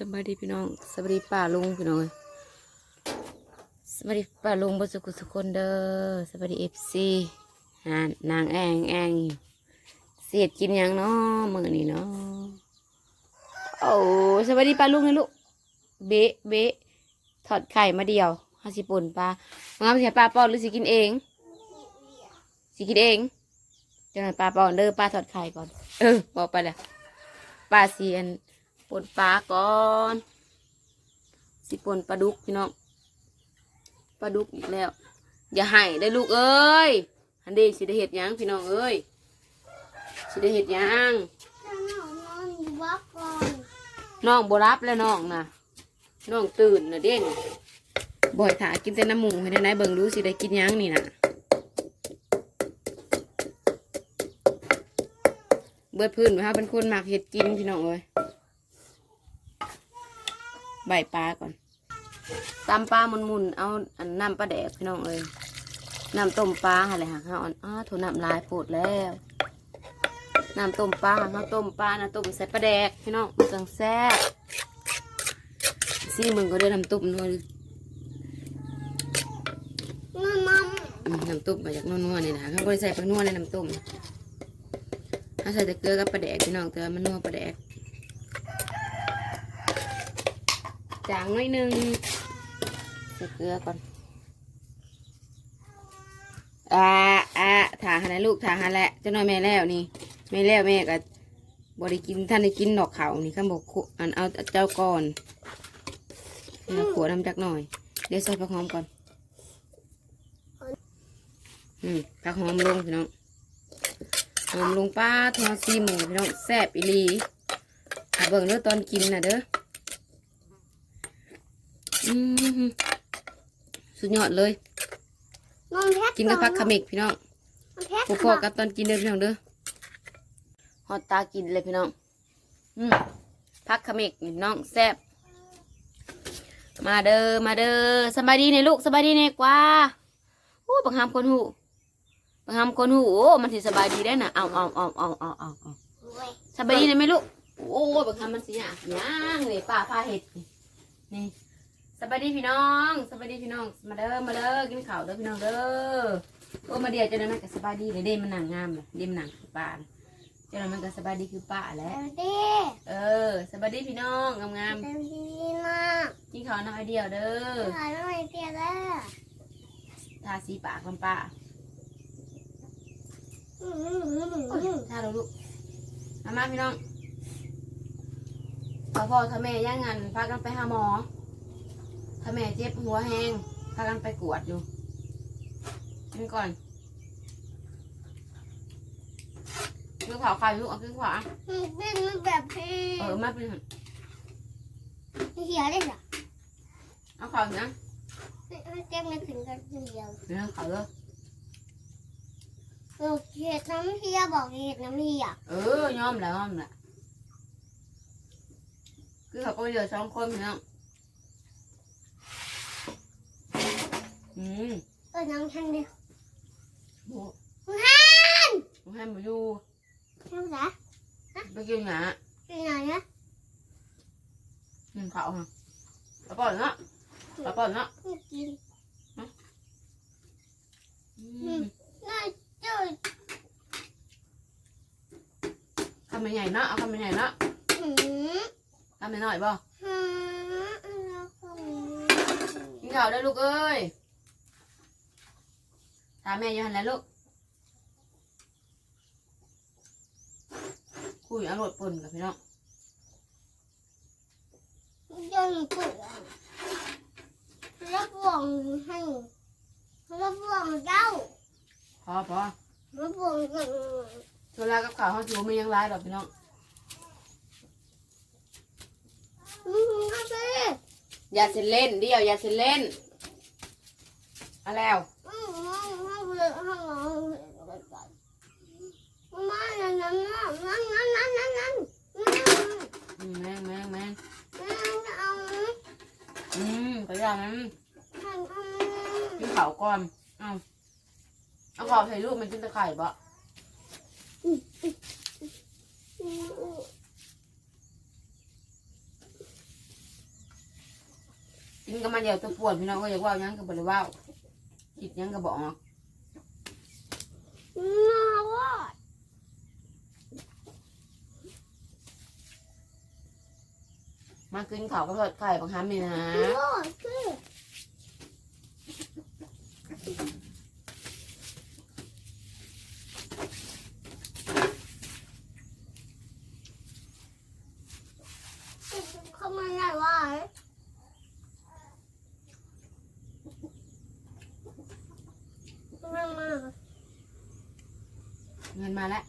สวัสดีพี่น้องสวัสดีป้าลุงพี่น้องสวัสดีป้าลุงบสุกุสุคนเด้อสวัสดีเอฟซีนานนางแองแองเสียดกินยังเนาะมือนี่เนาะโอ้สวัสดีป้าลุงนะลูกเบะเบะถอดไข่มาเดียวห้าสิปุ่นปลาง้ามเสียปลาปอนหรือสิกินเองสิกินเองจังหวะปลาปอนเด้อปลาถอดไข่ก่อน เออบอกไปแล้วปลาเสียน ปนปลาก่อน สิปนปลาดุกพี่น้องปลาดุกอีกแล้ว อย่าให้ได้ลูกเอ้ยอันเดสิได้เห็ดหยังพี่น้องเอ้ยสิได้เห็ดหยังถ้าน้องนอนอยู่วัดก่อนน้องบรับแล้วน้องนะน้องตื่นนะเด่นบ่อยถากินแต่น้ำหมูให้ได้ไหนเบิ่งดูสิได้กินหยังนี่นะเบิดพื้นไว้ฮะเป็นคนมักเห็ดกินพี่น้องเอ้ย ใบปลาก่อนตำปลามุนมุนๆเอาอันน้ำปลาแดกพี่น้องเอ้ยน้ำต้มปลาอะไรหักข้าอ่อนอ้าโถน้ำลายโปดแล้วน้ำต้มปลาข้าวต้มปลานะต้มใส่ปลาแดกพี่น้องมันจังแซ่บซี่มึงก็ได้น้ำต้มนัวดิน้ำต้มมาจากนัวๆนี่นะเขาก็ได้ใส่ปลานัวในน้ำต้มถ้าใส่แต่เกลือกับปลาแดกพี่น้องแต่ว่ามันนัวปลาแดก จางน้อยหนึงใส่เกลือก่อนอ่าอ่าถาหันนะลูกถาหันแหละเจ้าน้อยแม่แล้วนี่แม่แล้วแม่ก็บริกินท่านได้กินดอกเขานี่ข้าบอกอันเอาเจ้าก่อนเอาขวดน้ำจักหน่อย เดี๋ยวใส่ผักหอมก่อน อืมผักหอมลงพี่น้องหอมลงป้าทอซีหมูพี่น้องแซ่บอีลีเบิ่งเด้อตอนกินน่ะเด้อ สุดยอดเลยน้องแพทกินกับผักขมิกพี่น้องน้องแพทพอๆกับตอนกินเด้อพี่น้องเด้อฮอตตากินเลยพี่น้องอืมพักขมิกนี่น้องแซ่บมาเด้อมาเด้อสบายดีเนี่ยลูกสบายดีเนี่ยกว่าโอ้บังคับคนหูบังคับคนหูโอ้มันสิสบายดีได้น่ะเอาเอาเอาเอาเอาเอาเอาเว้ยสบายดีเนี่ยไหมลูกโอ้บังคับมันสิหยาย่างเลยป้าพาเห็ดนี่นี่ สบายดีพี่น้องสบายดีพี่น้อง มาเด้อมาเด้อกินข้าวเด้อพี่น้องเด้อโอ้มาเดียวเจะนั้นมันก็สบายดีเลยเด้มันหนังงามเลยเด้มันหนังคือป้าน่ะเจะนั้นมันก็สบายดีคือป้าแหเดี๋ล้ยววดิเออสบายดีพี่น้องงามเดี๋ยวดีนะๆกินข้าวน้อยเดียวเด้อถ่ายหน่อยเดียวแล้ว ทาสีปากมันป้าอืมอืมอืมอืมทาเราลูกมามาพี่น้องพอพ่อถ้าแม่ย่างงานพากันไปหาหมอ ถ้าแม่เจ็บหัวแห้งพากันไปกวดอยู่กินก่อนกินขวาใครลูกเอากินขวาอืมเป็นแบบที่เออมาเป็นเขียวได้เหรอเอาขวานะไม่แจ้งไม่ถึงกันเดียวเรื่องเขาเลยโอเคน้ำเฮียบอกเห็ดน้ำเฮียเออยอมแล้วยอมแล้วคือเขาก็เหลือสองคนพี่น้อง อืมเออน้องทันดิโอ้ฮันผมให้มาอยู่น้องจ๋าไปกินหยาเป็นไงนะหนึ่งเขาฮะปลาป่อนเนาะปลาป่อนเนาะไม่กินอืมน่าจะทำเป็นใหญ่เนาะเอาทำเป็นใหญ่เนาะหืมทำเป็นหน่อยบ่หืมแล้วก็กินข้าวได้ลูกเอ้ย ถามแม่อยังหันแหล้วลูกคุยอารมณ์ปนกับพี่น้องยังเปิดรับวงให้รับวงเจ้าพอพอรับวงกันเวลากับข้าวเขาจูไม่ยังร้ายดอกพี่น้องอืมก็สิอย่าเส้นเล่นเดียวอย่าเส้นเล่นเอาแล้ว อืมมามาเปิด ห้องนอนมานั่นนั่นนั่นนั่นนั่นนั่นนั่นอืมแมงแมงแมงเอาอืมก็ยามันกินข้าวก่อนเอาเอาข้าวใส่ลูกมันกินตะไคร่บ่อืมกินก็มาเดียวตัวปวดพี่น้องก็อยากว่ายังก็บ่ได้ว่าคิดยังก็บอก น่าว่า มากินข้าวก็ทอดไข่บางครั้งนี่นะน่าคือเขาไม่ได้ว่าไม่มาเงินมาแล้ว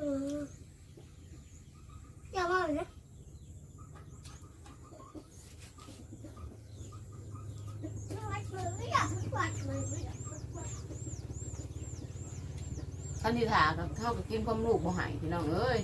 อืมอย่ามาเลยวัดมือไม่อยากวัดมือไม่อยาก ท่านที่ถากับเท่ากับกินความลูกบ่ใหายพี่น้องเอ้ย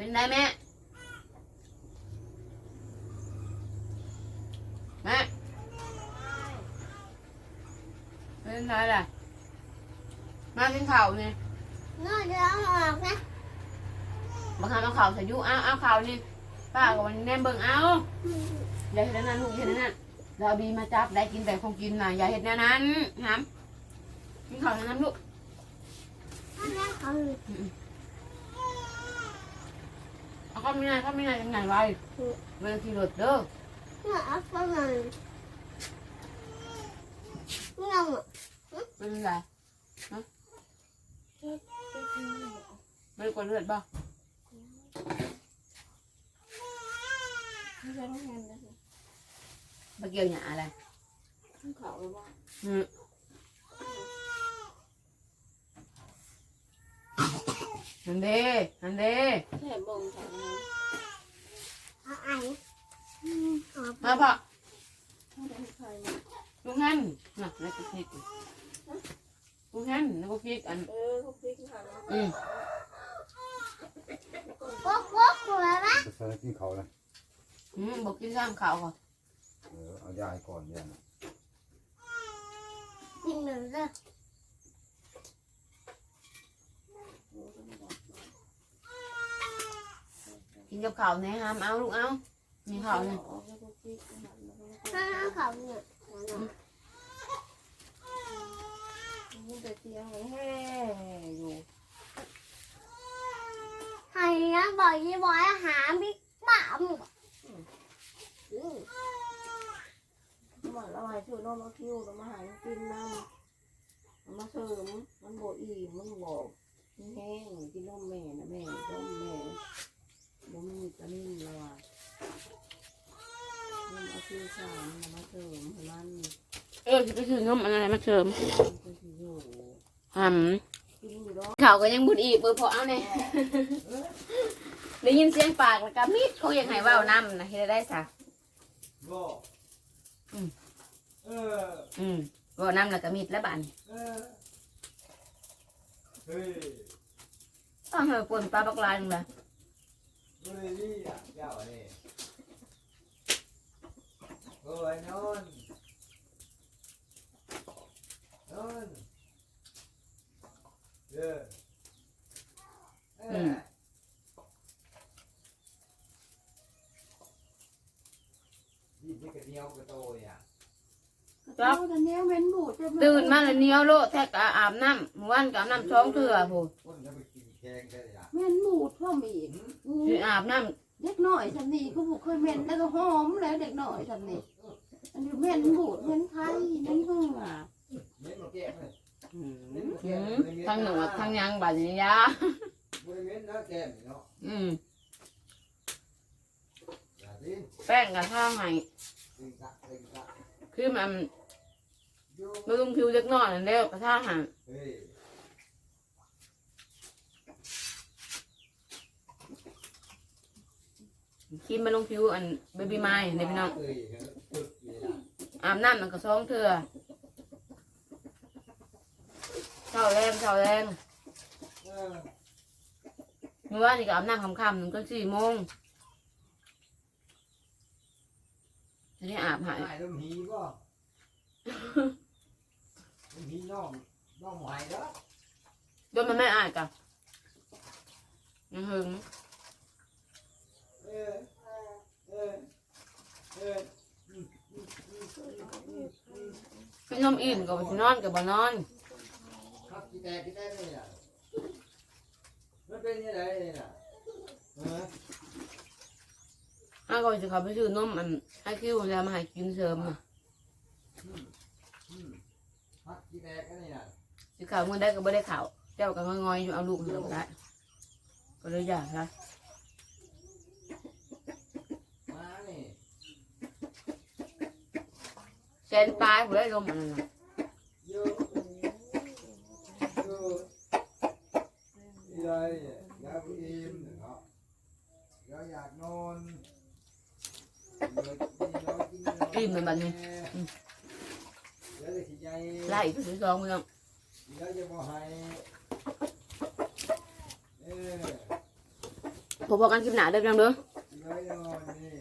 เป็นไงแม่แม่เป็นไงล่ะมากินข้าวนี่น่าจะเอาออกนะบางครั้งเอาข้าวใส่ยุเอาเอาข้าวนี่ป้ากับวันนี้แนมเบิ่งเอาอย่าเห็นนั่นลูกอย่าเห็นนั่นเราเอาบีมาจับได้กินแต่ของกินน่ะอย่าเห็นนั่นนั้นห้ามกินข้าวในน้ำลูกถ้าแม่ เขาเอาเข้าไม่ได้เข้าไม่ได้ยังไงไว้เวลาขี่รถเด้อเนี่ยเอาไปเลยไม่เอาอะเป็นไรฮะไม่ได้กดเลือดป่ะไม่ใช่ต้องแฮนนะสิมาเกี่ยวหยาอะไรต้องเขาหรือว่า อืมฮันเดฮันเดแค่บ่งฉันนะเอาไอ้เอามาพ่อถ้าเป็นใครเนี่ยลุงฮันน่ะแล้วก็พริกลุงฮันแล้วก็พริกอัน เออเขาพลิกค่ะอืมวอกวอกหัวนะจะใส่กินเขาเลยอืมบอกกินข้ามขาวก่อนเออเอายาให้ก่อนยาน่ะกินหนึ่งเลย กิ นกับข้าวแหน่ห้ามเอาลูกเอามีข้าวเนี่ยออกแล้วก็พลิกหันแล้วก็พลิกถ้าเขาเนี่ยมันแต่เตียงแห่อยู่ใครนะบอกยี่บอยหาบิ๊กบ้ามึงมันละลายช่วยน้องมาคิวแล้วมาหายกินน้ำมาเสริมมันโบอีมันบอกแห้งกินนมแม่นะแม่ต้มแม่ บ่มีตะนิ่มละลายมันเอาคิวสามมาเสริมให้มันเออจะไปซื้อนมอะไรมาเสริมมันก็สิอยู่หำกินอยู่ดอกเขาก็ยังบุดอีกเบอร์พอเอาเนี่ยได้ยินเสียงปากแล้วก็มิดเขาอยากให้เว่าวน้ำนะเฮ็ดได้สะบ่อืมเออ อืมเว่าวน้ำแล้วก็มิดแล้วบานเออ เฮ้ย ต้องให้ปนปลาบักลายนึงละ บริลี่อะเจ้าเนี่ยโอ้ยนอนนอนเออเออยี่สิบกระเดียวกระโตยอะเจ้าแต่เนี้ยเว้นบูดตื่นมาแล้วเหนียวโลแท้กะอาบน้ำเมื่อวันก็อาบน้ำสองเทื่อผู้คนจะไปกิน แกงได้อะเว้นบูดพ่อมีกสิอาบน้เด็กหน่อยฉันนี่ก็บุเคยเว้นแล้วก็หอมแล้วเด็กหน่อยฉันนี่อันนี้เว้นบูดเว้นไข่เว้นเหือเม้นมาแก้มเลยำอืมอืมทั้งหนวดทั้งหยังบาดนี้ยาบริเวณนะแก้มเนาะอืมอย่าดิ้นแป้งกับข้าวให้ตึงกะตึงกะคือมันอยู่มาลุงผิวเล็กน้อยนั่นแล้วกระท่าหันเฮ้ย ครีมมาลุงผิวอันเบบี้ไม้ในพี่น้องเอ้ยฝึกนี่ล่ะอาบน้ำมันก็สองเถื่อเช้าแรงเช้าแรงเออเมื่อวานนี่ก็อาบน้ำค่ำๆหนึ่งก็สี่โมงทีนี้อาบหายหายลมหีบ่ลมหีน้องน้องไหวแล้วโดนมันไม่อายกันยังหึง เออเออเออ พี่ นมอิ่มกับพี่นอนกับบ่นอนครับกี่แต่กี่แต่นี่น่ะมันเป็นยังไงนี่น่ะเอออ้าวก็จะเขาไปซื้อนมอันให้คิวแล้วมาให้กินเสริมน่ะอืมอืมครับกี่แต่กันนี่น่ะสิข่าวมือได้ก็บ่ได้ข่าวเจ้าก็งอยๆอยู่เอาลูกมันก็ได้ก็เลยอยากนะ มานี่ แสนปลายผมได้ลมอันนั้นน่ะเยอะเยอะนี่ไรอยากอิ่มเนาะอยากอยากนอนเดี๋ยวกินนอนกินนอนเดี๋ยวจะสิใจไล่อีกสิสองพี่น้องเดี๋ยวจะบ่ให้เออผมบอกกันคลิปหนาเด้อพี่น้องเด้อเดี๋ยวนอนนี่